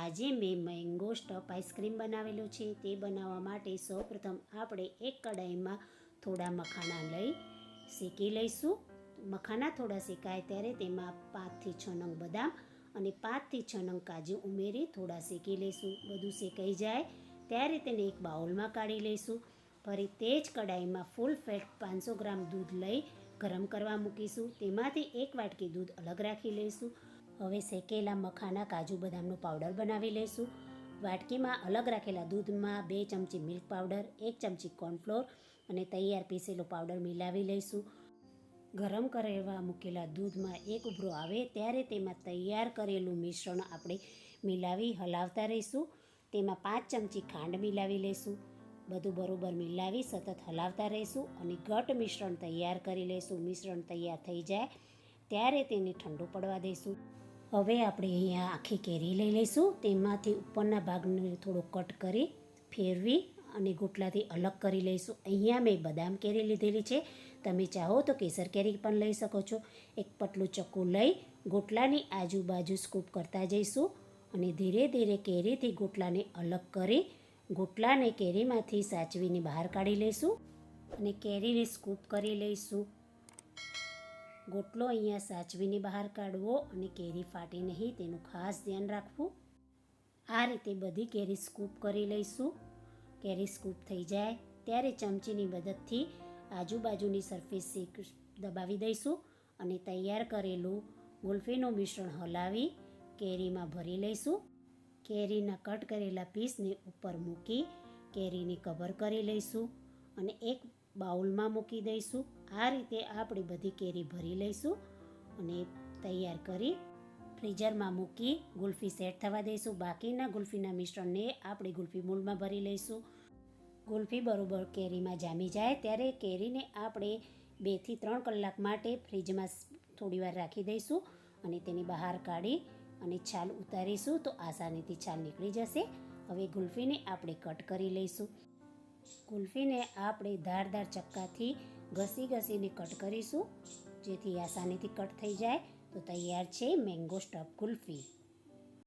આજે મેં mango stuff ice cream બનાવેલો છે. તે બનાવવા માટે સૌપ્રથમ આપણે એક કડાઈમાં થોડા મખાના લઈ શેકી લઈશું. મખાના થોડા શેકાય ત્યારે તેમાં પાંચથી છ નંગ બદામ અને પાંચથી છ નંગ કાજુ ઉમેરી થોડા શેકી લઈશું. બધું શેકાઈ જાય ત્યારે તેને એક બાઉલમાં કાઢી લઈશું. ફરી તે જ કડાઈમાં ફૂલ ફેટ પાંચસો ગ્રામ દૂધ લઈ ગરમ કરવા મૂકીશું. તેમાંથી એક વાટકી દૂધ અલગ રાખી લઈશું. હવે શેકેલા મખાના, કાજુ બદામનો પાવડર બનાવી લઈશું વાટકીમાં અલગ રાખેલા દૂધમાં બે ચમચી મિલ્ક પાવડર એક ચમચી કોર્નફ્લોર અને તૈયાર પીસેલો પાવડર મિલાવી લઈશું. ગરમ કરેલા મૂકેલા દૂધમાં એક ઉભરો આવે ત્યારે તેમાં તૈયાર કરેલું મિશ્રણ આપણે મિલાવી હલાવતા રહીશું. તેમાં પાંચ ચમચી ખાંડ મિલાવી લઈશું. બધું બરોબર મિલાવી સતત હલાવતા રહીશું અને ઘટ મિશ્રણ તૈયાર કરી લઈશું. મિશ્રણ તૈયાર થઈ જાય ત્યારે તેને ઠંડુ પડવા દઈશું. હવે આપણે અહીંયા આખી કેરી લઈ લઈશું. તેમાંથી ઉપરના ભાગને થોડો કટ કરી ફેરવી અને ગોટલાથી અલગ કરી લઈશું. અહીંયા મેં બદામ કેરી લીધેલી છે. તમે ચાહો તો કેસર કેરી પણ લઈ શકો છો. એક પટલું ચક્કુ લઈ ગોટલાની આજુબાજુ સ્કૂપ કરતા જઈશું અને ધીરે ધીરે કેરીથી ગોટલાને અલગ કરી ગોટલાને કેરીમાંથી સાચવીને બહાર કાઢી લઈશું અને કેરીને સ્કૂપ કરી લઈશું. ગોટલો અહીંયા સાચવીને બહાર કાઢવો અને કેરી ફાટી નહીં તેનું ખાસ ધ્યાન રાખવું. આ રીતે બધી કેરી સ્કૂપ કરી લઈશું. કેરી સ્કૂપ થઈ જાય ત્યારે ચમચીની મદદથી આજુબાજુની સરફેસ શેક દબાવી દઈશું અને તૈયાર કરેલું ગુલ્ફીનું મિશ્રણ હલાવી કેરીમાં ભરી લઈશું. કેરીના કટ કરેલા પીસને ઉપર મૂકી કેરીને કવર કરી લઈશું અને એક બાઉલમાં મૂકી દઈશું. આ રીતે આપણે બધી કેરી ભરી લઈશું અને તૈયાર કરી ફ્રીઝરમાં મૂકી ગુલ્ફી સેટ થવા દઈશું. બાકીના ગુલ્ફીના મિશ્રણને આપણે ગુલ્ફી મૂળમાં ભરી લઈશું. ગુલ્ફી બરોબર કેરીમાં જામી જાય ત્યારે કેરીને આપણે બેથી ત્રણ કલાક માટે ફ્રીજમાં થોડીવાર રાખી દઈશું અને તેની બહાર કાઢી અને છાલ ઉતારીશું તો આસાનીથી છાલ નીકળી જશે. હવે ગુલ્ફીને આપણે કટ કરી લઈશું. ગુલ્ફીને આપણે ધારદાર ચક્કાથી ઘસી ઘસીને કટ કરીશું. જેથી આસાનીથી કટ થઈ જાય. તો તૈયાર છે મેંગો સ્ટફ ગુલ્ફી